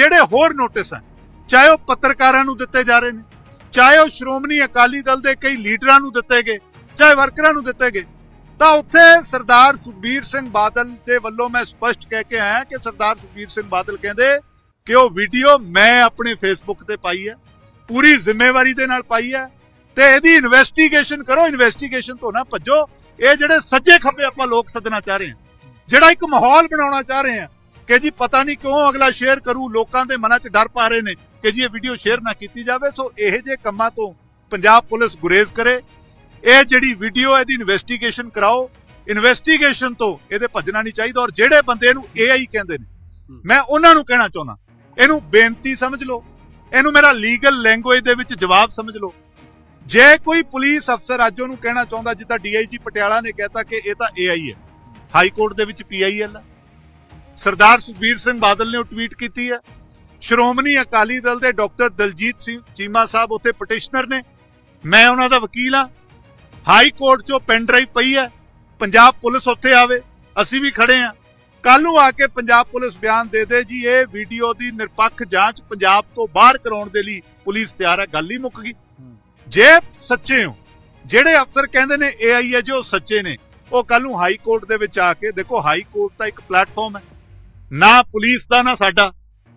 ਜਿਹੜੇ ਹੋਰ ਨੋਟਿਸ ਹੈ ਚਾਹੇ ਉਹ ਪੱਤਰਕਾਰਾਂ ਨੂੰ ਦਿੱਤੇ ਜਾ ਰਹੇ ਨੇ, ਚਾਹੇ ਉਹ ਸ਼੍ਰੋਮਣੀ ਅਕਾਲੀ ਦਲ ਦੇ ਕਈ ਲੀਡਰਾਂ ਨੂੰ ਦਿੱਤੇ ਗਏ, ਚਾਹੇ ਵਰਕਰਾਂ ਨੂੰ ਦਿੱਤੇ ਗਏ, ਤਾਂ ਉੱਥੇ ਸਰਦਾਰ ਸੁਖਬੀਰ ਸਿੰਘ ਬਾਦਲ ਦੇ ਵੱਲੋਂ ਮੈਂ ਸਪਸ਼ਟ ਕਹਿ ਕੇ ਆਇਆ ਕਿ ਸਰਦਾਰ ਸੁਖਬੀਰ ਸਿੰਘ ਬਾਦਲ ਕਹਿੰਦੇ ਕਿ ਉਹ ਵੀਡੀਓ ਮੈਂ ਆਪਣੇ ਫੇਸਬੁੱਕ ਤੇ ਪਾਈ ਹੈ, ਪੂਰੀ ਜ਼ਿੰਮੇਵਾਰੀ ਦੇ ਨਾਲ ਪਾਈ ਹੈ, ਤੇ ਇਹਦੀ ਇਨਵੈਸਟੀਗੇਸ਼ਨ ਕਰੋ, ਇਨਵੈਸਟੀਗੇਸ਼ਨ ਤੋਂ ਨਾ ਭੱਜੋ, ਇਹ ਜਿਹੜੇ ਸੱਜੇ ਖੱਬੇ ਆਪਾਂ ਲੋਕ ਸੱਦਣਾ ਚਾਹ ਰਹੇ ਹਾਂ, ਜਿਹੜਾ ਇੱਕ ਮਾਹੌਲ ਬਣਾਉਣਾ ਚਾਹ ਰਹੇ ਹਾਂ ਕਿ ਜੀ ਪਤਾ ਨਹੀਂ ਕਿਉਂ ਅਗਲਾ ਸ਼ੇਅਰ ਕਰੂ ਲੋਕਾਂ ਦੇ ਮਨਾਂ 'ਚ ਡਰ ਪਾ ਰਹੇ ਨੇ ਕਿ ਜੀ ਇਹ ਵੀਡੀਓ ਸ਼ੇਅਰ ਨਾ ਕੀਤੀ ਜਾਵੇ। ਸੋ ਇਹ ਜੇ ਕੰਮਾਂ ਤੋਂ ਪੰਜਾਬ ਪੁਲਿਸ ਗੁਰੇਜ਼ ਕਰੇ। ਇਹ ਜਿਹੜੀ ਵੀਡੀਓ ਇਹਦੀ ਇਨਵੈਸਟੀਗੇਸ਼ਨ ਕਰਾਓ। ਇਨਵੈਸਟੀਗੇਸ਼ਨ ਤੋਂ ਇਹਦੇ ਭੱਜਣਾ ਨਹੀਂ ਚਾਹੀਦਾ ਔਰ ਜਿਹੜੇ ਬੰਦੇ ਇਹਨੂੰ AI ਕਹਿੰਦੇ ਨੇ ਮੈਂ ਉਹਨਾਂ ਨੂੰ ਕਹਿਣਾ ਚਾਹੁੰਦਾ ਇਹਨੂੰ ਬੇਨਤੀ ਸਮਝ ਲਓ। ਇਹਨੂੰ ਮੇਰਾ ਲੀਗਲ ਲੈਂਗੁਏਜ ਦੇ ਵਿੱਚ ਜਵਾਬ ਸਮਝ ਲਓ। ਜੇ ਕੋਈ ਪੁਲਿਸ ਅਫਸਰ ਅੱਜ ਉਹਨੂੰ ਕਹਿਣਾ ਚਾਹੁੰਦਾ ਜਿੱਦਾਂ ਡੀਆਈਜੀ ਪਟਿਆਲਾ ਨੇ ਕਹਿਤਾ ਕਿ ਇਹ ਤਾਂ AI ਹੈ। ਹਾਈ ਕੋਰਟ ਦੇ ਵਿੱਚ PIL ਹੈ ਸਰਦਾਰ ਸੁਖਬੀਰ ਸਿੰਘ ਬਾਦਲ ਨੇ ਉਹ ਟਵੀਟ ਕੀਤੀ ਹੈ। ਸ਼੍ਰੋਮਣੀ ਅਕਾਲੀ ਦਲ ਦੇ ਡਾਕਟਰ ਦਲਜੀਤ ਸਿੰਘ ਚੀਮਾ ਸਾਹਿਬ ਉੱਥੇ ਪਟੀਸ਼ਨਰ ਨੇ। ਮੈਂ ਉਹਨਾਂ ਦਾ ਵਕੀਲ ਆ ਹਾਈ ਕੋਰਟ 'ਚੋਂ ਪੈਨ ਡਰਾਈਵ ਪਈ ਹੈ। ਪੰਜਾਬ ਪੁਲਿਸ ਉੱਥੇ ਆਵੇ। ਅਸੀਂ ਵੀ ਖੜੇ ਆ ਕੱਲ ਨੂੰ ਆ ਕੇ ਪੰਜਾਬ ਪੁਲਿਸ ਬਿਆਨ ਦੇ ਦੇ ਜੀ। ਇਹ ਵੀਡੀਓ ਦੀ ਨਿਰਪੱਖ ਜਾਂਚ ਪੰਜਾਬ ਤੋਂ ਬਾਹਰ ਕਰਾਉਣ ਦੇ ਲਈ ਪੁਲਿਸ ਤਿਆਰ ਹੈ। ਗੱਲ ਹੀ ਮੁੱਕ ਗਈ। ਜੇ ਸੱਚੇ ਹੋ, ਜਿਹੜੇ ਅਫਸਰ ਕਹਿੰਦੇ ਨੇ AI ਹੈ ਜੋ ਸੱਚੇ ਨੇ, ਉਹ ਕੱਲ ਨੂੰ ਹਾਈ ਕੋਰਟ ਦੇ ਵਿੱਚ ਆ ਕੇ ਦੇਖੋ, ਹਾਈ ਕੋਰਟ ਤਾਂ ਇੱਕ ਪਲੇਟਫਾਰਮ ਹੈ। ਨਾ ਪੁਲਿਸ ਦਾ, ਨਾ ਸਾਡਾ।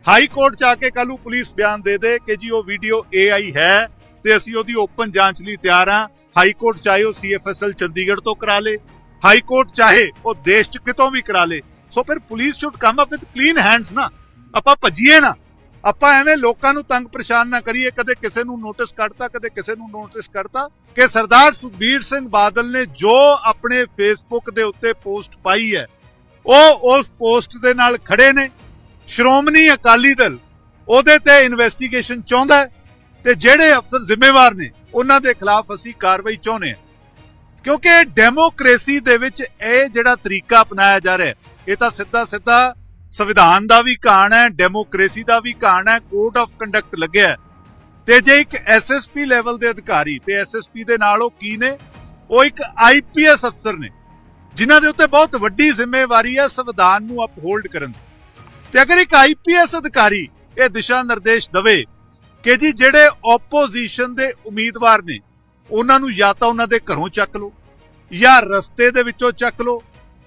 ਹਾਈ ਕੋਰਟ ਚ ਆ ਕੇ ਕੱਲ ਪੁਲਿਸ ਬਿਆਨ ਦੇ ਦੇ ਕਿ ਜੀ ਉਹ ਵੀਡੀਓ AI ਹੈ ਤੇ ਅਸੀਂ ਉਹਦੀ ਓਪਨ ਜਾਂਚ ਲਈ ਤਿਆਰ ਹਾਂ। ਹਾਈ ਕੋਰਟ ਚਾਹੇ ਉਹ CFSL ਚੰਡੀਗੜ੍ਹ ਤੋਂ ਕਰਾ ਲੇ। ਹਾਈ ਕੋਰਟ ਚਾਹੇ ਉਹ ਦੇਸ਼ ਚ ਕਿਤੋਂ ਵੀ ਕਰਾ ਲੇ। ਸੋ ਫਿਰ police should come up with clean hands ਨਾ। ਆਪਾਂ ਭੱਜੀਏ ਨਾ। ਆਪਾਂ ਐਵੇਂ ਲੋਕਾਂ ਨੂੰ ਤੰਗ ਪਰੇਸ਼ਾਨ ਨਾ ਕਰੀਏ। ਕਦੇ ਕਿਸੇ ਨੂੰ ਨੋਟਿਸ ਕੱਢਤਾ, ਕਦੇ ਕਿਸੇ ਨੂੰ ਨੋਟਿਸ ਕੱਢਤਾ ਕਿ ਸਰਦਾਰ ਸੁਖਬੀਰ ਸਿੰਘ ਬਾਦਲ ਨੇ ਜੋ ਆਪਣੇ ਫੇਸਬੁੱਕ ਦੇ ਉੱਤੇ ਪੋਸਟ ਪਾਈ ਹੈ ਉਹ ਉਸ ਪੋਸਟ ਦੇ ਨਾਲ ਖੜੇ ਨੇ। ਸ਼੍ਰੋਮਣੀ ਅਕਾਲੀ ਦਲ ਉਹਦੇ ਤੇ ਇਨਵੈਸਟੀਗੇਸ਼ਨ ਚਾਹੁੰਦਾ ਹੈ ਤੇ ਜਿਹੜੇ ਅਫਸਰ ਜ਼ਿੰਮੇਵਾਰ ਨੇ, ਉਹਨਾਂ ਦੇ ਖਿਲਾਫ ਅਸੀਂ ਕਾਰਵਾਈ ਚਾਹੁੰਦੇ ਹਾਂ। ਕਿਉਂਕਿ ਡੈਮੋਕ੍ਰੇਸੀ ਦੇ ਵਿੱਚ ਇਹ ਜਿਹੜਾ ਤਰੀਕਾ ਅਪਣਾਇਆ ਜਾ ਰਿਹਾ ਇਹ ਤਾਂ ਸਿੱਧਾ ਸਿੱਧਾ ਸੰਵਿਧਾਨ ਦਾ ਵੀ ਘਾਣ ਹੈ ਡੈਮੋਕ੍ਰੇਸੀ ਦਾ ਵੀ ਘਾਣ ਹੈ ਕੋਡ ਆਫ ਕੰਡਕਟ ਲੱਗਿਆ ਤੇ ਜੇ ਇੱਕ ਐਸਐਸਪੀ ਲੈਵਲ ਦੇ ਅਧਿਕਾਰੀ ਤੇ ਐਸਐਸਪੀ ਦੇ ਨਾਲ ਉਹ ਕੀ ਨੇ, ਉਹ ਇੱਕ ਆਈਪੀਐਸ ਅਫਸਰ ਨੇ। ਜਿਨ੍ਹਾਂ ਦੇ ਉੱਤੇ ਬਹੁਤ ਵੱਡੀ ਜ਼ਿੰਮੇਵਾਰੀ ਹੈ ਸੰਵਿਧਾਨ ਨੂੰ ਅਪਹੋਲਡ ਕਰਨ ਦੀ। ਤੇ ਅਗਰ ਇੱਕ ਆਈਪੀਐਸ ਅਧਿਕਾਰੀ ਇਹ ਦਿਸ਼ਾ ਨਿਰਦੇਸ਼ ਦਵੇ ਕਿ ਜੀ ਜਿਹੜੇ ਆਪੋਜੀਸ਼ਨ ਦੇ ਉਮੀਦਵਾਰ ਨੇ, ਉਹਨਾਂ ਨੂੰ ਜਾਂ ਤਾਂ ਉਹਨਾਂ ਦੇ ਘਰੋਂ ਚੱਕ ਲਓ, ਜਾਂ ਰਸਤੇ ਦੇ ਵਿੱਚੋਂ ਚੱਕ ਲਓ,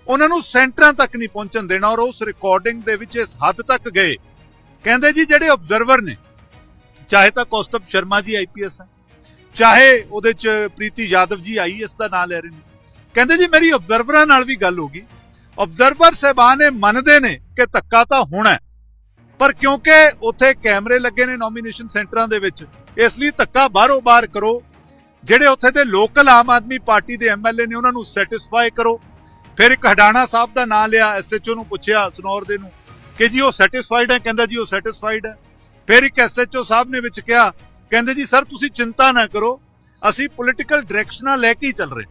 ਉਹਨਾਂ ਨੂੰ ਸੈਂਟਰਾਂ ਤੱਕ ਨਹੀਂ ਪਹੁੰਚਣ ਦੇਣਾ ਔਰ ਉਸ ਰਿਕਾਰਡਿੰਗ ਦੇ ਵਿੱਚ ਇਸ ਹੱਦ ਤੱਕ ਗਏ। ਕਹਿੰਦੇ ਜੀ ਜਿਹੜੇ ਆਬਜ਼ਰਵਰ ਨੇ, ਚਾਹੇ ਤਾਂ ਕੌਸਤਬ ਸ਼ਰਮਾ ਜੀ ਆਈਪੀਐਸ ਹੈ, ਚਾਹੇ ਉਹਦੇ ਚ ਪ੍ਰੀਤੀ ਯਾਦਵ ਜੀ ਆਈਐਸ ਦਾ ਨਾਮ ਲੈ ਰਹੇ ਨੇ ਕਹਿੰਦੇ ਜੀ ਮੇਰੀ ਆਬਜ਼ਰਵਰਾਂ ਨਾਲ ਵੀ ਗੱਲ ਹੋ ਗਈ। ਆਬਜ਼ਰਵਰ ਸਹਿਬਾਨ ਇਹ ਮੰਨਦੇ ਨੇ ਕਿ ਧੱਕਾ ਤਾਂ ਹੋਣਾ ਪਰ ਕਿਉਂਕਿ ਉੱਥੇ ਕੈਮਰੇ ਲੱਗੇ ਨੇ ਨੋਮੀਨੇਸ਼ਨ ਸੈਂਟਰਾਂ ਦੇ ਵਿੱਚ, ਇਸ ਲਈ ਧੱਕਾ ਬਾਹਰੋਂ ਬਾਹਰ ਕਰੋ। ਜਿਹੜੇ ਉੱਥੇ ਦੇ ਲੋਕਲ ਆਮ ਆਦਮੀ ਪਾਰਟੀ ਦੇ ਐਮਐਲਏ ਨੇ ਉਹਨਾਂ ਨੂੰ ਸੈਟੀਸਫਾਈ ਕਰੋ। ਫਿਰ ਇੱਕ ਹਡਾਣਾ ਸਾਹਿਬ ਦਾ ਨਾਮ ਲਿਆ ਐਸਐਚਓ ਨੂੰ ਪੁੱਛਿਆ ਸਨੌਰ ਦੇ ਨੂੰ ਕਿ ਜੀ ਉਹ ਸੈਟੀਸਫਾਈਡ ਹੈ? ਕਹਿੰਦਾ ਜੀ ਉਹ ਸੈਟੀਸਫਾਈਡ ਹੈ। ਫਿਰ ਇੱਕ ਐਸਐਚਓ ਸਾਹਿਬ ਨੇ ਵਿੱਚ ਕਿਹਾ, ਕਹਿੰਦੇ ਜੀ, ਸਰ, ਤੁਸੀਂ ਚਿੰਤਾ ਨਾ ਕਰੋ, ਅਸੀਂ ਪੋਲੀਟੀਕਲ ਡਾਇਰੈਕਸ਼ਨਾਂ ਲੈ ਕੇ ਹੀ ਚੱਲ ਰਹੇ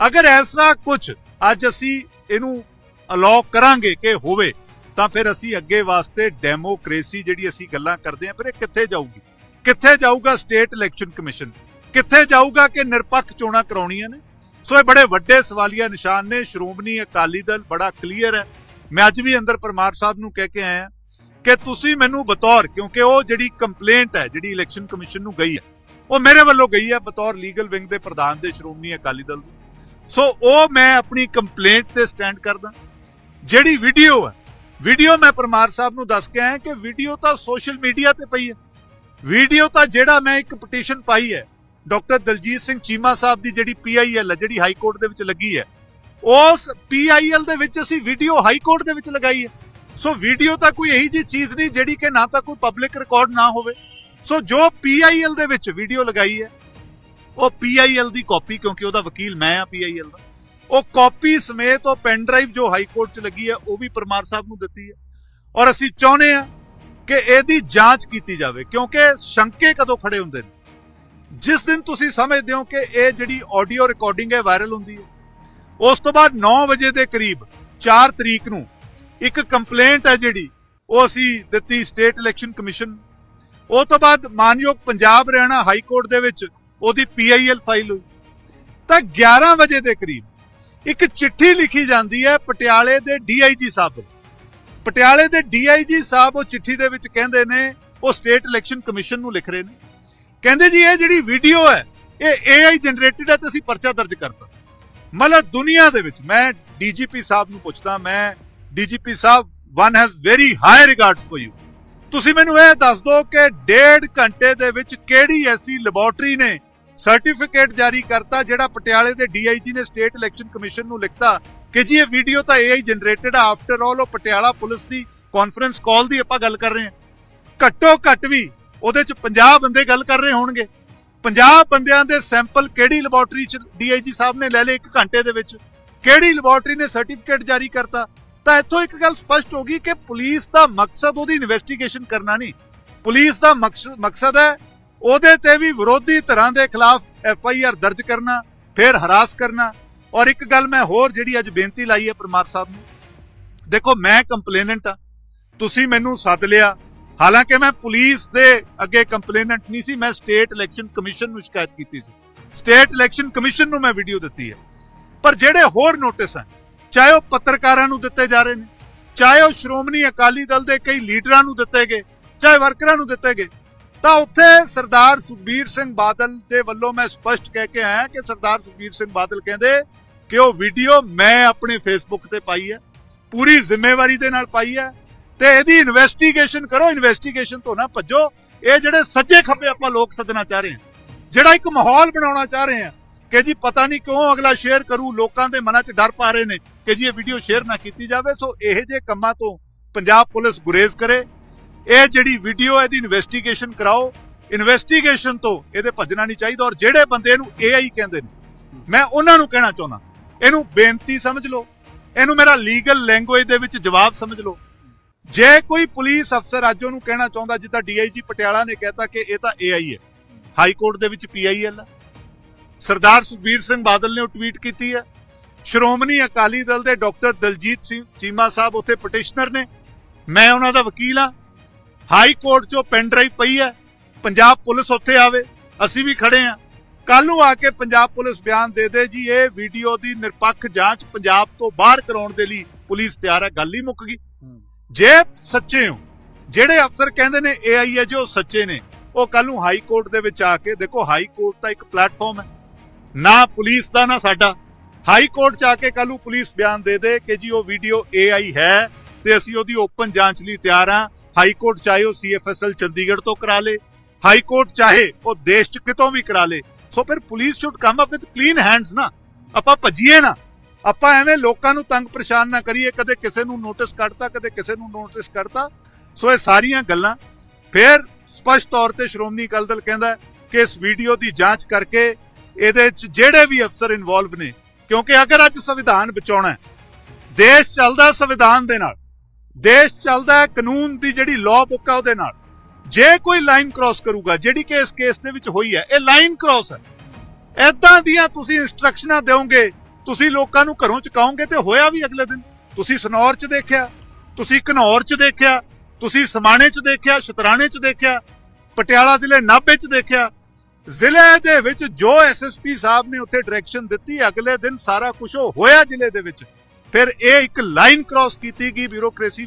ਅਗਰ ਐਸਾ ਕੁਝ ਅੱਜ ਅਸੀਂ ਇਹਨੂੰ ਅਲਾਉ ਕਰਾਂਗੇ ਕਿ ਹੋਵੇ, ਤਾਂ ਫਿਰ ਅਸੀਂ ਅੱਗੇ ਵਾਸਤੇ ਡੈਮੋਕ੍ਰੇਸੀ ਜਿਹੜੀ ਅਸੀਂ ਗੱਲਾਂ ਕਰਦੇ ਹਾਂ, ਫਿਰ ਇਹ ਕਿੱਥੇ ਜਾਊਗੀ? ਕਿੱਥੇ ਜਾਊਗਾ ਸਟੇਟ ਇਲੈਕਸ਼ਨ ਕਮਿਸ਼ਨ? ਕਿੱਥੇ ਜਾਊਗਾ ਕਿ ਨਿਰਪੱਖ ਚੋਣਾਂ ਕਰਾਉਣੀਆਂ ਨੇ? ਸੋ ਇਹ ਬੜੇ ਵੱਡੇ ਸਵਾਲੀਆ ਨਿਸ਼ਾਨ ਨੇ, ਸ਼੍ਰੋਮਣੀ ਅਕਾਲੀ ਦਲ ਬੜਾ ਕਲੀਅਰ ਹੈ। ਮੈਂ ਅੱਜ ਵੀ ਅੰਦਰ ਪਰਮਾਰ ਸਾਹਿਬ ਨੂੰ ਕਹਿ ਕੇ ਆਇਆ ਕਿ ਤੁਸੀਂ ਮੈਨੂੰ ਬਤੌਰ, ਕਿਉਂਕਿ ਉਹ ਜਿਹੜੀ ਕੰਪਲੇਂਟ ਹੈ, ਜਿਹੜੀ ਇਲੈਕਸ਼ਨ ਕਮਿਸ਼ਨ ਨੂੰ ਗਈ ਹੈ, ਉਹ ਮੇਰੇ ਵੱਲੋਂ ਗਈ ਹੈ ਬਤੌਰ ਲੀਗਲ ਵਿੰਗ ਦੇ ਪ੍ਰਧਾਨ ਦੇ ਸ਼੍ਰੋਮਣੀ ਅਕਾਲੀ ਦਲ ਦੇ। ਸੋ ਉਹ ਮੈਂ ਆਪਣੀ ਕੰਪਲੇਂਟ ਤੇ ਸਟੈਂਡ ਕਰਦਾ। ਜਿਹੜੀ ਵੀਡੀਓ ਹੈ ਵੀਡੀਓ ਮੈਂ ਪਰਮਾਰ ਸਾਹਿਬ ਨੂੰ ਦੱਸ ਕੇ ਆਇਆ ਕਿ ਵੀਡੀਓ ਤਾਂ ਸੋਸ਼ਲ ਮੀਡੀਆ ਤੇ ਪਈ ਹੈ। ਵੀਡੀਓ ਤਾਂ ਜਿਹੜਾ ਮੈਂ ਇੱਕ ਪਟੀਸ਼ਨ ਪਾਈ ਹੈ ਡਾਕਟਰ ਦਲਜੀਤ ਸਿੰਘ ਚੀਮਾ ਸਾਹਿਬ ਦੀ ਜਿਹੜੀ ਪੀਆਈਐਲ ਹੈ, ਜਿਹੜੀ ਹਾਈ ਕੋਰਟ ਦੇ ਵਿੱਚ ਲੱਗੀ ਹੈ, ਉਸ ਪੀਆਈਐਲ ਦੇ ਵਿੱਚ ਅਸੀਂ ਵੀਡੀਓ ਹਾਈ ਕੋਰਟ ਦੇ ਵਿੱਚ ਲਗਾਈ ਹੈ। ਸੋ ਵੀਡੀਓ ਤਾਂ ਕੋਈ ਇਹੀ ਜੀ ਚੀਜ਼ ਨਹੀਂ ਜਿਹੜੀ ਕਿ ਨਾ ਤਾਂ ਕੋਈ ਪਬਲਿਕ ਰਿਕਾਰਡ ਨਾ ਹੋਵੇ। ਸੋ ਜੋ ਪੀਆਈਐਲ ਦੇ ਵਿੱਚ ਵੀਡੀਓ ਲਗਾਈ ਹੈ ਉਹ ਪੀਆਈਐਲ ਦੀ ਕਾਪੀ, ਕਿਉਂਕਿ ਉਹਦਾ ਵਕੀਲ ਮੈਂ ਆ ਪੀਆਈਐਲ ਦਾ। ਉਹ ਕਾਪੀ ਸਮੇਤ ਉਹ ਪੈਨ ਡਰਾਈਵ ਜੋ ਹਾਈ ਕੋਰਟ 'ਚ ਲੱਗੀ ਹੈ, ਉਹ ਵੀ ਪਰਮਾਰ ਸਾਹਿਬ ਨੂੰ ਦਿੱਤੀ ਹੈ। ਔਰ ਅਸੀਂ ਚਾਹੁੰਦੇ ਆ ਕਿ ਇਹਦੀ ਜਾਂਚ ਕੀਤੀ ਜਾਵੇ, ਕਿਉਂਕਿ ਸ਼ੰਕੇ ਕਦੋਂ ਖੜੇ ਹੁੰਦੇ ਨੇ? ਜਿਸ ਦਿਨ ਤੁਸੀਂ ਸਮਝਦੇ ਹੋ ਕਿ ਇਹ ਜਿਹੜੀ ਆਡੀਓ ਰਿਕਾਰਡਿੰਗ ਹੈ ਵਾਇਰਲ ਹੁੰਦੀ ਹੈ, ਉਸ ਤੋਂ ਬਾਅਦ 9 ਵਜੇ ਦੇ ਕਰੀਬ 4 ਤਰੀਕ ਨੂੰ ਇੱਕ ਕੰਪਲੇਂਟ ਹੈ ਜਿਹੜੀ, ਉਹ ਅਸੀਂ ਦਿੱਤੀ ਸਟੇਟ ਇਲੈਕਸ਼ਨ ਕਮਿਸ਼ਨ ਉਹ ਤੋਂ ਬਾਅਦ ਮਾਨਯੋਗ ਪੰਜਾਬ ਹਰਿਆਣਾ ਹਾਈ ਕੋਰਟ ਦੇ ਵਿੱਚ ਉਹਦੀ ਪੀਆਈਐਲ ਫਾਈਲ ਹੋਈ। ਤਾਂ 11 ਵਜੇ ਦੇ ਕਰੀਬ ਇੱਕ ਚਿੱਠੀ ਲਿਖੀ ਜਾਂਦੀ ਹੈ ਪਟਿਆਲੇ ਦੇ ਡੀਆਈਜੀ ਸਾਹਿਬ ਨੂੰ ਪਟਿਆਲੇ ਦੇ ਡੀਆਈਜੀ ਸਾਹਿਬ ਉਹ ਚਿੱਠੀ ਦੇ ਵਿੱਚ ਕਹਿੰਦੇ ਨੇ, ਉਹ ਸਟੇਟ ਇਲੈਕਸ਼ਨ ਕਮਿਸ਼ਨ ਨੂੰ ਲਿਖ ਰਹੇ ਨੇ। ਕਹਿੰਦੇ ਜੀ, ਇਹ ਜਿਹੜੀ ਵੀਡੀਓ ਹੈ, ਇਹ AI ਜਨਰੇਟਡ ਹੈ ਤੇ ਅਸੀਂ ਪਰਚਾ ਦਰਜ ਕਰਤਾ। ਮਤਲਬ ਦੁਨੀਆ ਦੇ ਵਿੱਚ, ਮੈਂ ਡੀਜੀਪੀ ਸਾਹਿਬ ਨੂੰ ਪੁੱਛਦਾ, ਮੈਂ DGP sahib one has very high regards for you ਤੁਸੀਂ ਮੈਨੂੰ ਇਹ ਦੱਸ ਦਿਓ ਕਿ ਡੇਢ ਘੰਟੇ ਦੇ ਵਿੱਚ ਕਿਹੜੀ ਐਸੀ ਲੈਬੋਰਟਰੀ ਨੇ ਸਰਟੀਫਿਕੇਟ ਜਾਰੀ ਕਰਤਾ, ਜਿਹੜਾ ਪਟਿਆਲੇ ਦੇ ਡੀਆਈਜੀ ਨੇ ਸਟੇਟ ਇਲੈਕਸ਼ਨ ਕਮਿਸ਼ਨ ਨੂੰ ਲਿਖਤਾ ਕਿ ਜੀ ਇਹ ਵੀਡੀਓ ਤਾਂ AI ਜਨਰੇਟਡ ਆ। ਆਫਟਰ ਆਲ ਉਹ ਪਟਿਆਲਾ ਪੁਲਿਸ ਦੀ ਕਾਨਫਰੰਸ ਕਾਲ ਦੀ ਆਪਾਂ ਗੱਲ ਕਰ ਰਹੇ ਹਾਂ। ਘੱਟੋ ਘੱਟ ਵੀ ਉਹਦੇ ਚ 50 ਬੰਦੇ ਗੱਲ ਕਰ ਰਹੇ ਹੋਣਗੇ। 50 ਬੰਦਿਆਂ ਦੇ ਸੈਂਪਲ ਕਿਹੜੀ ਲੈਬੋਰਟਰੀ ਚ ਡੀਆਈਜੀ ਸਾਹਿਬ ਨੇ ਲੈ ਲਏ 1 ਘੰਟੇ ਦੇ ਵਿੱਚ? ਕਿਹੜੀ ਲੈਬੋਰਟਰੀ ਨੇ ਸਰਟੀਫਿਕੇਟ ਜਾਰੀ ਕਰਤਾ? ਤਾਂ ਇੱਥੋਂ ਇੱਕ ਗੱਲ ਸਪਸ਼ਟ ਹੋ ਗਈ ਕਿ ਪੁਲਿਸ ਦਾ ਮਕਸਦ ਉਹਦੀ ਇਨਵੈਸਟੀਗੇਸ਼ਨ ਕਰਨਾ ਨਹੀਂ। ਪੁਲਿਸ ਦਾ ਮਕਸਦ ਮਕਸਦ ਹੈ ਉਹਦੇ ਤੇ ਵੀ ਵਿਰੋਧੀ ਧਿਰਾਂ ਦੇ ਖਿਲਾਫ ਐਫ ਆਈ ਆਰ ਦਰਜ ਕਰਨਾ, ਫਿਰ ਹਰਾਸ ਕਰਨਾ। ਔਰ ਇੱਕ ਗੱਲ ਮੈਂ ਹੋਰ ਜਿਹੜੀ ਅੱਜ ਬੇਨਤੀ ਲਾਈ ਹੈ ਪਰਮਾਰ ਸਾਹਿਬ ਨੂੰ, ਦੇਖੋ ਮੈਂ ਕੰਪਲੇਨੈਂਟ ਆ ਤੁਸੀਂ ਮੈਨੂੰ ਸੱਦ ਲਿਆ। ਹਾਲਾਂਕਿ ਮੈਂ ਪੁਲਿਸ ਦੇ ਅੱਗੇ ਕੰਪਲੇਨੈਂਟ ਨਹੀਂ ਸੀ, ਮੈਂ ਸਟੇਟ ਇਲੈਕਸ਼ਨ ਕਮਿਸ਼ਨ ਨੂੰ ਸ਼ਿਕਾਇਤ ਕੀਤੀ ਸੀ। ਸਟੇਟ ਇਲੈਕਸ਼ਨ ਕਮਿਸ਼ਨ ਨੂੰ ਮੈਂ ਵੀਡੀਓ ਦਿੱਤੀ ਹੈ। ਪਰ ਜਿਹੜੇ ਹੋਰ ਨੋਟਿਸ ਹਨ, ਚਾਹੇ ਉਹ ਪੱਤਰਕਾਰਾਂ ਨੂੰ ਦਿੱਤੇ ਜਾ ਰਹੇ ਨੇ, ਚਾਹੇ ਉਹ ਸ਼੍ਰੋਮਣੀ ਅਕਾਲੀ ਦਲ ਦੇ ਕਈ ਲੀਡਰਾਂ ਨੂੰ ਦਿੱਤੇ ਗਏ, ਚਾਹੇ ਵਰਕਰਾਂ ਨੂੰ ਦਿੱਤੇ ਗਏ ਤਾਂ ਉੱਥੇ ਸਰਦਾਰ ਸੁਖਬੀਰ ਸਿੰਘ ਬਾਦਲ ਦੇ ਵੱਲੋਂ ਮੈਂ ਸਪਸ਼ਟ ਕਹਿ ਕੇ ਆਇਆ ਕਿ ਸਰਦਾਰ ਸੁਖਬੀਰ ਸਿੰਘ ਬਾਦਲ ਕਹਿੰਦੇ ਕਿ ਉਹ ਵੀਡੀਓ ਮੈਂ ਆਪਣੇ ਫੇਸਬੁੱਕ ਤੇ ਪਾਈ ਹੈ, ਪੂਰੀ ਜ਼ਿੰਮੇਵਾਰੀ ਦੇ ਨਾਲ ਪਾਈ ਹੈ ਤੇ ਇਹਦੀ ਇਨਵੈਸਟੀਗੇਸ਼ਨ ਕਰੋ ਇਨਵੈਸਟੀਗੇਸ਼ਨ ਤੋਂ ਨਾ ਭੱਜੋ। ਇਹ ਜਿਹੜੇ ਸੱਜੇ ਖੱਬੇ ਆਪਾਂ ਲੋਕ ਸੱਦਣਾ ਚਾਹ ਰਹੇ ਹਾਂ, ਜਿਹੜਾ ਇੱਕ ਮਾਹੌਲ ਬਣਾਉਣਾ ਚਾਹ ਰਹੇ ਹਾਂ ਕਿ ਜੀ ਪਤਾ ਨਹੀਂ ਕਿਉਂ ਅਗਲਾ ਸ਼ੇਅਰ ਕਰੂ, ਲੋਕਾਂ ਦੇ ਮਨਾਂ 'ਚ ਡਰ ਪਾ ਰਹੇ ਨੇ ਕਿ ਜੀ ਇਹ ਵੀਡੀਓ ਸ਼ੇਅਰ ਨਾ ਕੀਤੀ ਜਾਵੇ। ਸੋ ਇਹੋ ਜਿਹੇ ਕੰਮਾਂ ਤੋਂ ਪੰਜਾਬ ਪੁਲਿਸ ਗੁਰੇਜ਼ ਕਰੇ ਇਹ ਜਿਹੜੀ ਵੀਡੀਓ ਇਹਦੀ ਇਨਵੈਸਟੀਗੇਸ਼ਨ ਕਰਾਓ। ਇਨਵੈਸਟੀਗੇਸ਼ਨ ਤੋਂ ਇਹਦੇ ਭੱਜਣਾ ਨਹੀਂ ਚਾਹੀਦਾ ਔਰ ਜਿਹੜੇ ਬੰਦੇ ਇਹਨੂੰ AI ਕਹਿੰਦੇ ਨੇ, ਮੈਂ ਉਹਨਾਂ ਨੂੰ ਕਹਿਣਾ ਚਾਹੁੰਦਾ। ਇਹਨੂੰ ਬੇਨਤੀ ਸਮਝ ਲਓ। ਇਹਨੂੰ ਮੇਰਾ ਲੀਗਲ ਲੈਂਗੁਏਜ ਦੇ ਵਿੱਚ ਜਵਾਬ ਸਮਝ ਲਓ। ਜੇ ਕੋਈ ਪੁਲਿਸ ਅਫਸਰ ਅੱਜ ਉਹਨੂੰ ਕਹਿਣਾ ਚਾਹੁੰਦਾ, ਜਿੱਦਾਂ ਡੀਆਈਜੀ ਪਟਿਆਲਾ ਨੇ ਕਹਿਤਾ ਕਿ ਇਹ ਤਾਂ AI ਹੈ। ਹਾਈ ਕੋਰਟ ਦੇ ਵਿੱਚ PIL ਹੈ। ਸਰਦਾਰ ਸੁਖਬੀਰ ਸਿੰਘ ਬਾਦਲ ਨੇ ਉਹ ਟਵੀਟ ਕੀਤੀ ਹੈ। ਸ਼੍ਰੋਮਣੀ ਅਕਾਲੀ ਦਲ ਦੇ ਡਾਕਟਰ ਦਲਜੀਤ ਸਿੰਘ ਚੀਮਾ ਸਾਹਿਬ ਉੱਥੇ ਪਟੀਸ਼ਨਰ ਨੇ। ਮੈਂ ਉਹਨਾਂ ਦਾ ਵਕੀਲ ਆ ਹਾਈ ਕੋਰਟ 'ਚੋਂ ਪੈਨ ਡਰਾਈਵ ਪਈ ਹੈ। ਪੰਜਾਬ ਪੁਲਿਸ ਉੱਥੇ ਆਵੇ। ਅਸੀਂ ਵੀ ਖੜੇ ਆ ਕੱਲ ਨੂੰ ਆ ਕੇ ਪੰਜਾਬ ਪੁਲਿਸ ਬਿਆਨ ਦੇ ਦੇ ਜੀ। ਇਹ ਵੀਡੀਓ ਦੀ ਨਿਰਪੱਖ ਜਾਂਚ ਪੰਜਾਬ ਤੋਂ ਬਾਹਰ ਕਰਾਉਣ ਦੇ ਲਈ ਪੁਲਿਸ ਤਿਆਰ ਹੈ। ਗੱਲ ਹੀ ਮੁੱਕ ਗਈ। ਜੇ ਸੱਚੇ ਹੋ ਜਿਹੜੇ ਅਫਸਰ ਕਹਿੰਦੇ ਨੇ AI ਹੈ ਜੋ ਸੱਚੇ ਨੇ ਉਹ ਕੱਲ ਨੂੰ ਹਾਈ ਕੋਰਟ ਦੇ ਵਿੱਚ ਆ ਕੇ ਦੇਖੋ ਹਾਈ ਕੋਰਟ ਤਾਂ ਇੱਕ ਪਲੇਟਫਾਰਮ ਹੈ। ਨਾ ਪੁਲਿਸ ਦਾ ਨਾ ਸਾਡਾ। ਹਾਈ ਕੋਰਟ ਚ ਆ ਕੇ ਕੱਲ ਨੂੰ ਪੁਲਿਸ ਬਿਆਨ ਦੇ ਦੇ ਕਿ ਜੀ ਉਹ ਵੀਡੀਓ AI ਹੈ ਤੇ ਅਸੀਂ ਉਹਦੀ ਓਪਨ ਜਾਂਚ ਲਈ ਤਿਆਰ ਹਾਂ। ਹਾਈ ਕੋਰਟ ਚਾਹੇ ਉਹ CFSL ਚੰਡੀਗੜ੍ਹ ਤੋਂ ਕਰਾ ਲੇ, ਹਾਈ ਕੋਰਟ ਚਾਹੇ ਉਹ ਦੇਸ਼ ਚ ਕਿਤੋਂ ਵੀ ਕਰਾ ਲੇ। ਸੋ ਫਿਰ police should come up with clean hands ਨਾ। ਆਪਾਂ ਭੱਜੀਏ ਨਾ। ਆਪਾਂ ਐਵੇਂ ਲੋਕਾਂ ਨੂੰ ਤੰਗ ਪਰੇਸ਼ਾਨ ਨਾ ਕਰੀਏ, ਕਦੇ ਕਿਸੇ ਨੂੰ ਨੋਟਿਸ ਕੱਢਤਾ, ਕਦੇ ਕਿਸੇ ਨੂੰ ਨੋਟਿਸ ਕੱਢਤਾ। ਸੋ ਇਹ ਸਾਰੀਆਂ ਗੱਲਾਂ। ਫਿਰ ਸਪਸ਼ਟ ਤੌਰ ਤੇ ਸ਼੍ਰੋਮਣੀ ਅਕਾਲੀ ਦਲ ਕਹਿੰਦਾ ਕਿ ਇਸ ਵੀਡੀਓ ਦੀ ਜਾਂਚ ਕਰਕੇ ਇਹਦੇ ਚ ਜਿਹੜੇ ਵੀ ਅਫਸਰ ਇਨਵੋਲਵ ਨੇ, ਕਿਉਂਕਿ ਅਗਰ ਅੱਜ ਸੰਵਿਧਾਨ ਬਚਾਉਣਾ ਹੈ, ਦੇਸ਼ ਚੱਲਦਾ ਸੰਵਿਧਾਨ ਦੇ ਨਾਲ ਦੇਸ਼ ਚੱਲਦਾ ਹੈ, ਕਾਨੂੰਨ ਦੀ ਜਿਹੜੀ ਲਾਅ ਬੁੱਕ ਹੈ ਉਹਦੇ ਨਾਲ। ਜੇ ਕੋਈ ਲਾਈਨ ਕ੍ਰਾਸ ਕਰੂਗਾ, ਜਿਹੜੀ ਕਿ ਇਸ ਕੇਸ ਦੇ ਵਿੱਚ ਹੋਈ ਹੈ, ਇਹ ਲਾਈਨ ਕ੍ਰਾਸ ਹੈ। ਐਦਾਂ ਦੀਆਂ ਤੁਸੀਂ ਇਨਸਟਰਕਸ਼ਨਾਂ ਦਿਓਗੇ, ਤੁਸੀਂ ਲੋਕਾਂ ਨੂੰ ਘਰੋਂ ਚਕਾਓਗੇ ਤੇ ਹੋਇਆ ਵੀ ਅਗਲੇ ਦਿਨ। ਤੁਸੀਂ ਸਨੌਰ 'ਚ ਦੇਖਿਆ, ਤੁਸੀਂ ਘਨੌਰ 'ਚ ਦੇਖਿਆ, ਤੁਸੀਂ ਸਮਾਣੇ 'ਚ ਦੇਖਿਆ, ਸ਼ਤਰਾਣੇ 'ਚ ਦੇਖਿਆ, ਪਟਿਆਲਾ ਜ਼ਿਲ੍ਹੇ ਨਾਭੇ 'ਚ ਦੇਖਿਆ। ਜ਼ਿਲ੍ਹੇ ਦੇ ਵਿੱਚ ਜੋ ਐਸਐਸਪੀ ਸਾਹਿਬ ਨੇ ਉੱਥੇ ਡਾਇਰੈਕਸ਼ਨ ਦਿੱਤੀ, ਅਗਲੇ ਦਿਨ ਸਾਰਾ ਕੁਝ ਹੋਇਆ ਜ਼ਿਲ੍ਹੇ ਦੇ ਵਿੱਚ। ਫਿਰ ਇਹ ਇੱਕ ਲਾਈਨ ਕ੍ਰਾਸ ਕੀਤੀ ਗਈ ਬਿਊਰੋਕ੍ਰੇਸੀ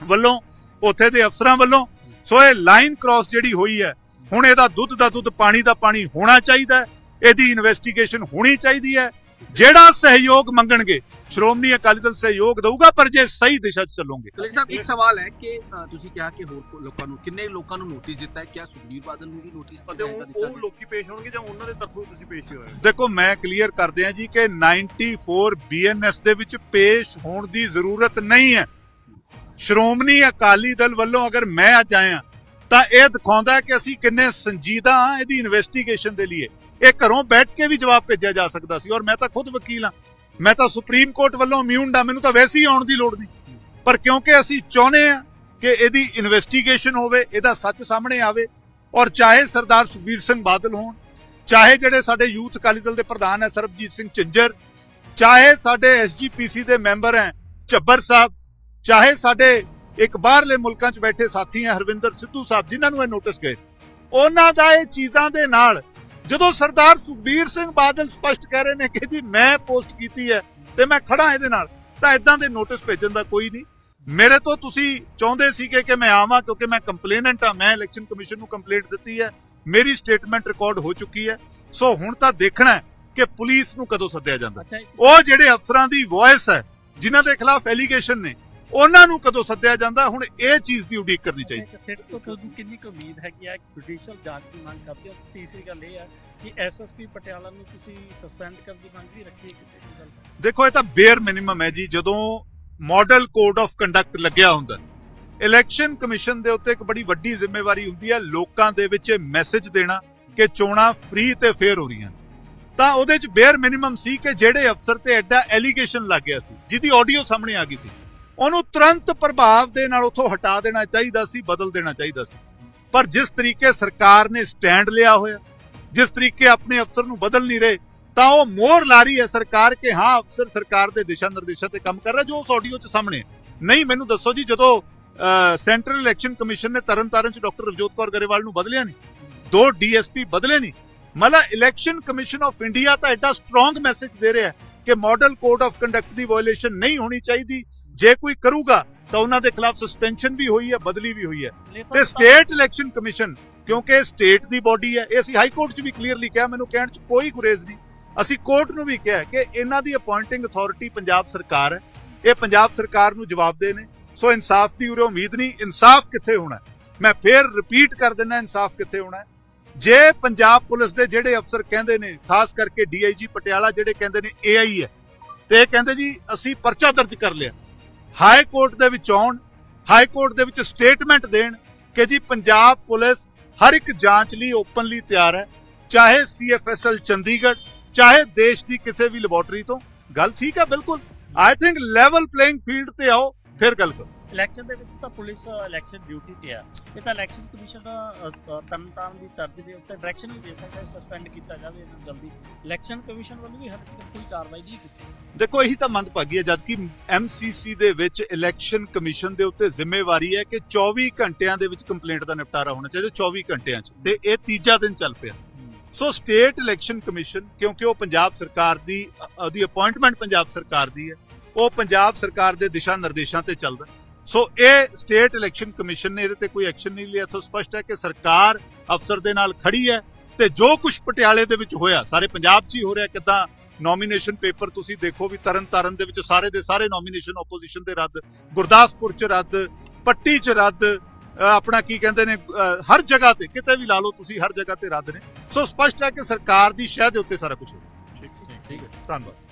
ਵੱਲੋਂ, ਉੱਥੇ ਦੇ ਅਫਸਰਾਂ ਵੱਲੋਂ। ਸੋ ਇਹ ਲਾਈਨ ਕ੍ਰਾਸ ਜਿਹੜੀ ਹੋਈ ਹੈ, ਹੁਣ ਇਹਦਾ ਦੁੱਧ ਦਾ ਦੁੱਧ, ਪਾਣੀ ਦਾ ਪਾਣੀ ਹੋਣਾ ਚਾਹੀਦਾ ਇਹਦੀ ਇਨਵੈਸਟੀਗੇਸ਼ਨ ਹੋਣੀ ਚਾਹੀਦੀ ਹੈ। ਜਿਹੜਾ ਸਹਿਯੋਗ ਮੰਗਣਗੇ ਸ਼੍ਰੋਮਣੀ ਅਕਾਲੀ ਦਲ ਸਹਿਯੋਗ ਦਊਗਾ ਪਰ ਜੇ ਸਹੀ ਦਿਸ਼ਾ 'ਚ ਚੱਲੋਗੇ। ਕਲੇਸ਼ ਸਾਹਿਬ ਇੱਕ ਸਵਾਲ ਹੈ ਕਿ ਅ, ਤੁਸੀਂ ਕਿਹਾ ਕਿ ਹੋਰ ਲੋਕਾਂ ਨੂੰ ਕਿੰਨੇ ਲੋਕਾਂ ਨੂੰ ਨੋਟਿਸ ਦਿੱਤਾ ਹੈ? ਕਿਆ ਸੁਖਬੀਰ ਬਾਦਲ ਨੂੰ ਵੀ ਨੋਟਿਸ ਅਤੇ ਉਹ ਉਹ ਲੋਕੀ ਪੇਸ਼ ਹੋਣਗੇ ਜਾਂ ਉਹਨਾਂ ਦੇ ਤਰਫੋਂ ਤੁਸੀਂ ਪੇਸ਼ ਹੋਏ ਦੇਖੋ ਮੈਂ ਕਲੀਅਰ ਕਰਦੇ ਹਾਂ ਜੀ ਕਿ 94 ਬੀਐਨਐਸ ਦੇ ਵਿੱਚ ਪੇਸ਼ ਹੋਣ ਦੀ ਜ਼ਰੂਰਤ ਨਹੀਂ ਹੈ। ਸ਼੍ਰੋਮਣੀ ਅਕਾਲੀ ਦਲ ਵੱਲੋਂ ਅਗਰ ਮੈਂ ਅੱਜ ਆਇਆ ਤਾਂ ਇਹ ਦਿਖਾਉਂਦਾ ਹੈ ਕਿ ਅਸੀਂ ਕਿੰਨੇ ਸੰਜੀਦਾ ਹਾਂ ਇਹਦੀ ਇਨਵੈਸਟੀਗੇਸ਼ਨ ਦੇ ਲਈ ਇਹ ਘਰੋਂ ਬੈਠ ਕੇ ਵੀ ਜਵਾਬ ਭੇਜਿਆ ਜਾ ਸਕਦਾ ਸੀ ਔਰ ਮੈਂ ਤਾਂ ਖੁਦ ਵਕੀਲ ਹਾਂ। ਮੈਂ ਤਾਂ ਸੁਪਰੀਮ ਕੋਰਟ ਵੱਲੋਂ ਇਮਿਊਨ ਹਾਂ। ਮੈਨੂੰ ਤਾਂ ਵੈਸੇ ਹੀ ਆਉਣ ਦੀ ਲੋੜ ਨਹੀਂ। ਪਰ ਕਿਉਂਕਿ ਅਸੀਂ ਚਾਹੁੰਦੇ ਹਾਂ ਕਿ ਇਹਦੀ ਇਨਵੈਸਟੀਗੇਸ਼ਨ ਹੋਵੇ, ਇਹਦਾ ਸੱਚ ਸਾਹਮਣੇ ਆਵੇ ਔਰ ਚਾਹੇ ਸਰਦਾਰ ਸੁਖਬੀਰ ਸਿੰਘ ਬਾਦਲ ਹੋਣ, ਚਾਹੇ ਜਿਹੜੇ ਸਾਡੇ ਯੂਥ ਅਕਾਲੀ ਦਲ ਦੇ ਪ੍ਰਧਾਨ ਹੈ ਸਰਬਜੀਤ ਸਿੰਘ ਚੰਜਰ ਚਾਹੇ ਸਾਡੇ ਐਸਜੀਪੀਸੀ ਦੇ ਮੈਂਬਰ ਹੈ ਝੱਬਰ ਸਾਹਿਬ, ਚਾਹੇ ਸਾਡੇ ਇੱਕ ਬਾਹਰਲੇ ਮੁਲਕਾਂ 'ਚ ਬੈਠੇ ਸਾਥੀ ਹੈ ਹਰਵਿੰਦਰ ਸਿੱਧੂ ਸਾਹਿਬ, ਜਿਨ੍ਹਾਂ ਨੂੰ ਇਹ ਨੋਟਿਸ ਗਏ। ਉਹਨਾਂ ਦਾ ਇਹ ਚੀਜ਼ਾਂ ਦੇ ਨਾਲ ਜਦੋਂ ਸਰਦਾਰ ਸੁਖਬੀਰ ਸਿੰਘ ਬਾਦਲ ਸਪਸ਼ਟ ਕਹਿ ਰਹੇ ਨੇ ਕਿ ਜੀ ਮੈਂ ਪੋਸਟ ਕੀਤੀ ਹੈ ਤੇ ਮੈਂ ਖੜਾ ਇਹਦੇ ਨਾਲ ਤਾਂ ਇਦਾਂ ਦੇ ਨੋਟਿਸ ਭੇਜਣ ਦਾ ਕੋਈ ਨਹੀਂ। ਮੇਰੇ ਤੋਂ ਤੁਸੀਂ ਚਾਹੁੰਦੇ ਸੀਗੇ ਕਿ ਮੈਂ ਆਵਾਂ ਕਿਉਂਕਿ ਮੈਂ ਕੰਪਲੇਨੈਂਟ ਆ ਮੈਂ ਇਲੈਕਸ਼ਨ ਕਮਿਸ਼ਨ ਨੂੰ ਕੰਪਲੇਂਟ ਦਿੱਤੀ ਹੈ ਮੇਰੀ ਸਟੇਟਮੈਂਟ ਰਿਕਾਰਡ ਹੋ ਚੁੱਕੀ ਹੈ। ਸੋ ਹੁਣ ਤਾਂ ਦੇਖਣਾ ਹੈ ਕਿ ਪੁਲਿਸ ਨੂੰ ਕਦੋਂ ਸੱਦਿਆ ਜਾਂਦਾ। ਉਹ ਜਿਹੜੇ ਅਫਸਰਾਂ ਦੀ ਵੌਇਸ ਹੈ ਜਿਨ੍ਹਾਂ ਦੇ ਖਿਲਾਫ ਐਲੀਗੇਸ਼ਨ ਨੇ ਉਹਨਾਂ ਨੂੰ ਕਦੋਂ ਸੱਦਿਆ ਜਾਂਦਾ ਹੁਣ ਇਹ ਚੀਜ਼ ਦੀ ਉਡੀਕ ਕਰਨੀ ਚਾਹੀਦੀ ਇੱਕ ਸਿੱਟ ਤੋਂ ਤੁਹਾਨੂੰ ਕਿੰਨੀ ਕੁ ਉਮੀਦ ਹੈਗੀ ਹੈ ਜੁਡੀਸ਼ੀਅਲ ਜਾਂਚ ਦੀ ਮੰਗ ਕਰਦੇ ਹੋ? ਤੀਸਰੀ ਗੱਲ ਇਹ ਹੈ ਕਿ ਐਸਐਸਪੀ ਪਟਿਆਲਾ ਨੂੰ ਤੁਸੀਂ ਸਸਪੈਂਡ ਕਰਨ ਦੀ ਮੰਗ ਵੀ ਰੱਖੀ ਹੈ ਦੇਖੋ ਇਹ ਤਾਂ ਬੇਅਰ ਮਿਨੀਮਮ ਹੈ ਜੀ। ਜਦੋਂ ਮਾਡਲ ਕੋਡ ਆਫ ਕੰਡਕਟ ਲੱਗਿਆ ਹੁੰਦਾ ਇਲੈਕਸ਼ਨ ਕਮਿਸ਼ਨ ਦੇ ਉੱਤੇ ਇੱਕ ਬੜੀ ਵੱਡੀ ਜ਼ਿੰਮੇਵਾਰੀ ਹੁੰਦੀ ਹੈ ਲੋਕਾਂ ਦੇ ਵਿੱਚ ਇਹ ਮੈਸੇਜ ਦੇਣਾ ਕਿ ਚੋਣਾਂ ਫ੍ਰੀ ਤੇ ਫੇਅਰ ਹੋ ਰਹੀਆਂ। ਤਾਂ ਉਹਦੇ ਚ ਬੇਅਰ ਮਿਨੀਮਮ ਸੀ ਕਿ ਜਿਹੜੇ ਅਫਸਰ ਤੇ ਐਡਾ ਐਲੀਗੇਸ਼ਨ ਲੱਗ ਗਿਆ ਸੀ ਜਿਹਦੀ ਆਡੀਓ ਸਾਹਮਣੇ ਆ ਗਈ ਸੀ ਉਹਨੂੰ ਤੁਰੰਤ ਪ੍ਰਭਾਵ ਦੇ ਨਾਲ ਉੱਥੋਂ ਹਟਾ ਦੇਣਾ ਚਾਹੀਦਾ ਸੀ, ਬਦਲ ਦੇਣਾ ਚਾਹੀਦਾ ਸੀ ਪਰ ਜਿਸ ਤਰੀਕੇ ਸਰਕਾਰ ਨੇ ਸਟੈਂਡ ਲਿਆ ਹੋਇਆ, ਜਿਸ ਤਰੀਕੇ ਆਪਣੇ ਅਫਸਰ ਨੂੰ ਬਦਲ ਨਹੀਂ ਰਹੇ, ਤਾਂ ਉਹ ਮੋਹਰ ਲਾ ਰਹੀ ਹੈ ਸਰਕਾਰ ਕਿ ਹਾਂ, ਅਫਸਰ ਸਰਕਾਰ ਦੇ ਦਿਸ਼ਾ ਨਿਰਦੇਸ਼ਾਂ ਤੇ ਕੰਮ ਕਰ ਰਿਹਾ ਜੋ ਉਸ ਆਡੀਓ 'ਚ ਸਾਹਮਣੇ ਹੈ। ਨਹੀਂ, ਮੈਨੂੰ ਦੱਸੋ ਜੀ, ਜਦੋਂ ਸੈਂਟਰਲ ਇਲੈਕਸ਼ਨ ਕਮਿਸ਼ਨ ਨੇ ਤਰਨਤਾਰਨ 'ਚ ਡਾਕਟਰ ਰਵਜੋਤ ਕੌਰ ਗਰੇਵਾਲ ਨੂੰ ਬਦਲਿਆ ਨਹੀਂ, ਦੋ ਡੀਐਸਪੀ ਬਦਲੇ ਨਹੀਂ, ਮਤਲਬ ਇਲੈਕਸ਼ਨ ਕਮਿਸ਼ਨ ਆਫ ਇੰਡੀਆ ਤਾਂ ਐਡਾ ਸਟਰੋਂਗ ਮੈਸੇਜ ਦੇ ਰਿਹਾ ਕਿ ਮਾਡਲ ਕੋਡ ਆਫ ਕੰਡਕਟ ਦੀ ਵਾਇਓਲੇਸ਼ਨ ਨਹੀਂ ਹੋਣੀ ਚਾਹੀਦੀ ਜੇ ਕੋਈ ਕਰੂਗਾ ਤਾਂ ਉਹਨਾਂ ਦੇ ਖਿਲਾਫ ਸਸਪੈਂਸ਼ਨ ਵੀ ਹੋਈ ਹੈ ਬਦਲੀ ਵੀ ਹੋਈ ਹੈ। ਤੇ ਸਟੇਟ ਇਲੈਕਸ਼ਨ ਕਮਿਸ਼ਨ ਕਿਉਂਕਿ ਸਟੇਟ ਦੀ ਬਾਡੀ ਹੈ ਇਹ ਅਸੀਂ ਹਾਈ ਕੋਰਟ 'ਚ ਵੀ ਕਲੀਅਰਲੀ ਕਿਹਾ ਮੈਨੂੰ ਕਹਿਣ 'ਚ ਕੋਈ ਗੁਰੇਜ਼ ਨਹੀਂ। ਅਸੀਂ ਕੋਰਟ ਨੂੰ ਵੀ ਕਿਹਾ ਕਿ ਇਹਨਾਂ ਦੀ ਅਪਾਇੰਟਿੰਗ ਅਥਾਰਟੀ ਪੰਜਾਬ ਸਰਕਾਰ ਹੈ। ਇਹ ਪੰਜਾਬ ਸਰਕਾਰ ਨੂੰ ਜਵਾਬਦੇ ਨੇ। ਸੋ ਇਨਸਾਫ ਦੀ ਉਰੇ ਉਮੀਦ ਨਹੀਂ ਇਨਸਾਫ ਕਿੱਥੇ ਹੋਣਾ? ਮੈਂ ਫੇਰ ਰਿਪੀਟ ਕਰ ਦਿੰਦਾ ਇਨਸਾਫ ਕਿੱਥੇ ਹੋਣਾ? ਜੇ ਪੰਜਾਬ ਪੁਲਿਸ ਦੇ ਜਿਹੜੇ ਅਫਸਰ ਕਹਿੰਦੇ ਨੇ ਖਾਸ ਕਰਕੇ ਡੀਆਈਜੀ ਪਟਿਆਲਾ ਜਿਹੜੇ ਕਹਿੰਦੇ ਨੇ ਏਆਈ ਹੈ ਤੇ ਇਹ ਕਹਿੰਦੇ ਜੀ ਅਸੀਂ ਪਰਚਾ ਦਰਜ ਕਰ ਲਿਆ। ਹਾਈ ਕੋਰਟ ਦੇ ਵਿੱਚ ਆਉਣ, ਹਾਈ ਕੋਰਟ ਦੇ ਵਿੱਚ ਸਟੇਟਮੈਂਟ ਦੇਣ ਕਿ ਜੀ ਪੰਜਾਬ ਪੁਲਿਸ ਹਰ ਇੱਕ ਜਾਂਚ ਲਈ ਓਪਨਲੀ ਤਿਆਰ ਹੈ, ਚਾਹੇ ਸੀਐਫਐਸਐਲ ਚੰਡੀਗੜ੍ਹ, ਚਾਹੇ ਦੇਸ਼ ਦੀ ਕਿਸੇ ਵੀ ਲੈਬੋਰਟਰੀ ਤੋਂ। ਗੱਲ ਠੀਕ ਹੈ, ਬਿਲਕੁਲ। I think level playing field ਤੇ ਆਓ, ਫਿਰ ਗੱਲ ਕਰੋ। ਇਲੈਕਸ਼ਨ ਦੇ ਵਿੱਚ ਤਾਂ ਪੁਲਿਸ ਇਲੈਕਸ਼ਨ ਡਿਊਟੀ ਤੇ ਆ। ਇਹ ਤਾਂ ਇਲੈਕਸ਼ਨ ਕਮਿਸ਼ਨ ਦਾ ਤਰਨਤਾਰਨ ਦੀ ਤਰਜ ਦੇ ਉੱਤੇ ਡਾਇਰੈਕਸ਼ਨ ਵੀ ਦੇ ਸਕਦਾ ਸਸਪੈਂਡ ਕੀਤਾ ਜਾਵੇ ਇਹਨੂੰ ਜਲਦੀ। ਇਲੈਕਸ਼ਨ ਕਮਿਸ਼ਨ ਵੱਲੋਂ ਵੀ ਹਰ ਕੋਈ ਕਾਰਵਾਈ ਨਹੀਂ ਕੀਤੀ ਦੇਖੋ ਇਹੀ ਤਾਂ ਮੰਦਭਾਗੀ ਹੈ ਜਦਕਿ ਐਮਸੀਸੀ ਦੇ ਵਿੱਚ ਇਲੈਕਸ਼ਨ ਕਮਿਸ਼ਨ ਦੇ ਉੱਤੇ ਜ਼ਿੰਮੇਵਾਰੀ ਹੈ ਕਿ 24 ਘੰਟਿਆਂ ਦੇ ਵਿੱਚ ਕੰਪਲੇਂਟ ਦਾ ਨਿਪਟਾਰਾ ਹੋਣਾ ਚਾਹੀਦਾ 24 ਘੰਟਿਆਂ 'ਚ। ਤੇ ਇਹ ਤੀਜਾ ਦਿਨ ਚੱਲ ਪਿਆ। ਸੋ ਸਟੇਟ ਇਲੈਕਸ਼ਨ ਕਮਿਸ਼ਨ ਕਿਉਂਕਿ ਉਹ ਪੰਜਾਬ ਸਰਕਾਰ ਦੀ ਉਹਦੀ ਅਪਾਇੰਟਮੈਂਟ ਪੰਜਾਬ ਸਰਕਾਰ ਦੀ ਹੈ ਉਹ ਪੰਜਾਬ ਸਰਕਾਰ ਦੇ ਦਿਸ਼ਾ ਨਿਰਦੇਸ਼ਾਂ ਤੇ ਚੱਲਦਾ। ਸੋ ਇਹ ਸਟੇਟ ਇਲੈਕਸ਼ਨ ਕਮਿਸ਼ਨ ਨੇ ਇਹਦੇ ਤੇ ਕੋਈ ਐਕਸ਼ਨ ਨਹੀਂ ਲਿਆ। ਸੋ ਸਪਸ਼ਟ ਹੈ ਕਿ ਸਰਕਾਰ ਅਫਸਰ ਦੇ ਨਾਲ ਖੜੀ ਹੈ ਤੇ ਜੋ ਕੁਝ ਪਟਿਆਲੇ ਦੇ ਵਿੱਚ ਹੋਇਆ ਸਾਰੇ ਪੰਜਾਬ 'ਚ ਹੀ ਹੋ ਰਿਹਾ ਕਿਦਾਂ ਨੋਮੀਨੇਸ਼ਨ ਪੇਪਰ ਤੁਸੀਂ ਦੇਖੋ ਵੀ ਤਰਨ ਤਾਰਨ ਦੇ ਵਿੱਚ ਸਾਰੇ ਦੇ ਸਾਰੇ ਨੋਮੀਨੇਸ਼ਨ ਆਪੋਜੀਸ਼ਨ ਦੇ ਰੱਦ ਗੁਰਦਾਸਪੁਰ 'ਚ ਰੱਦ ਪੱਟੀ 'ਚ ਰੱਦ ਆਪਣਾ ਕੀ ਕਹਿੰਦੇ ਨੇ ਹਰ ਜਗ੍ਹਾ ਤੇ ਕਿਤੇ ਵੀ ਲਾ ਲਓ ਤੁਸੀਂ ਹਰ ਜਗ੍ਹਾ ਤੇ ਰੱਦ ਨੇ। ਸੋ ਸਪਸ਼ਟ ਹੈ ਕਿ ਸਰਕਾਰ ਦੀ ਸ਼ਹਿ ਦੇ ਉੱਤੇ ਸਾਰਾ ਕੁਝ ਹੋ ਰਿਹਾ ਠੀਕ ਹੈ। ਧੰਨਵਾਦ।